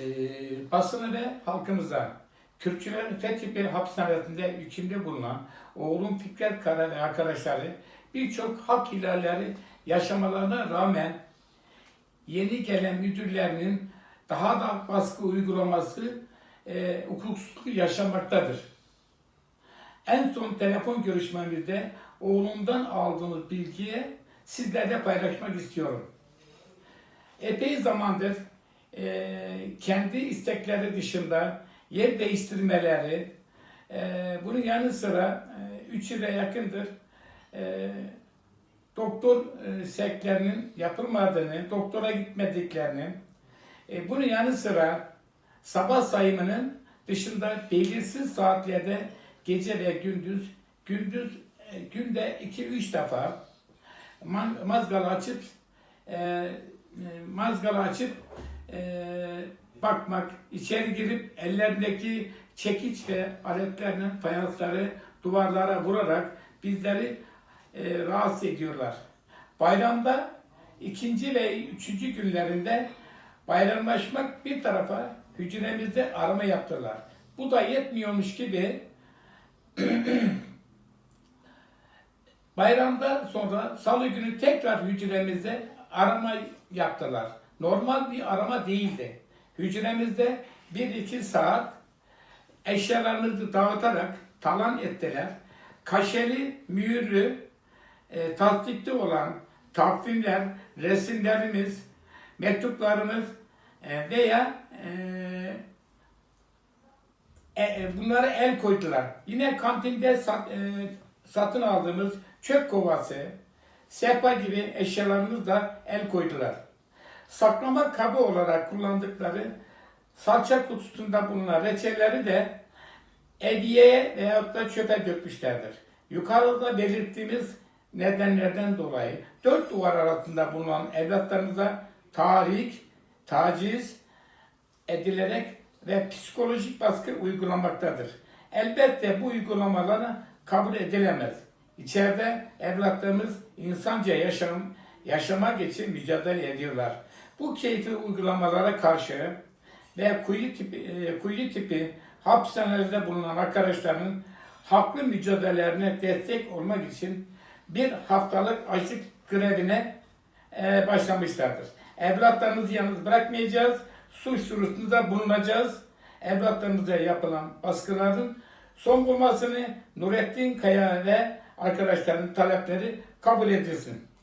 e, basını ve halkımıza Kürtçülerin Fethi Bey hapishanesinde hükümde bulunan oğlum Fikret Kara ve arkadaşları birçok hak ihlalleri yaşamalarına rağmen yeni gelen müdürlerinin daha da baskı uygulaması e, hukuksuzluğu yaşamaktadır. En son telefon görüşmemizde oğlumdan aldığımız bilgiye sizlerle paylaşmak istiyorum. Epey zamandır e, kendi istekleri dışında yer değiştirmeleri, e, bunun yanı sıra 3 yıla yakındır. E, doktor e, seklerinin yapılmadığını, doktora gitmediklerini, e, bunun yanı sıra sabah sayımının dışında belirsiz saatlerde gece ve gündüz, gündüz e, günde 2-3 defa man- mazgalı açıp e, e, mazgalı açıp e, bakmak, içeri girip ellerindeki çekiç ve aletlerinin fayansları duvarlara vurarak bizleri e, rahatsız ediyorlar. Bayramda ikinci ve üçüncü günlerinde bayramlaşmak bir tarafa hücremizde arama yaptılar. Bu da yetmiyormuş gibi bayramda sonra salı günü tekrar hücremizde arama yaptılar. Normal bir arama değildi. Hücremizde bir iki saat eşyalarımızı dağıtarak talan ettiler. Kaşeli, mühürlü, e, tasdikli olan takvimler, resimlerimiz, mektuplarımız e, veya e, e, bunlara el koydular. Yine kantinde sat, e, satın aldığımız çöp kovası, sehpa gibi eşyalarımız da el koydular. Saklama kabı olarak kullandıkları salça kutusunda bulunan reçelleri de hediyeye veyahut da çöpe dökmüşlerdir. Yukarıda belirttiğimiz nedenlerden dolayı dört duvar arasında bulunan evlatlarımıza tahrik, taciz edilerek ve psikolojik baskı uygulamaktadır. Elbette bu uygulamaları kabul edilemez. İçeride evlatlarımız insanca yaşam, yaşamak için mücadele ediyorlar. Bu keyfi uygulamalara karşı ve kuyu tipi, e, kuyu tipi hapishanelerde bulunan arkadaşların haklı mücadelelerine destek olmak için bir haftalık açlık grevine e, başlamışlardır. Evlatlarımızı yalnız bırakmayacağız, suç duyurusunda bulunacağız. Evlatlarımıza yapılan baskıların son bulmasını Nurettin Kaya ve arkadaşlarının talepleri kabul edilsin.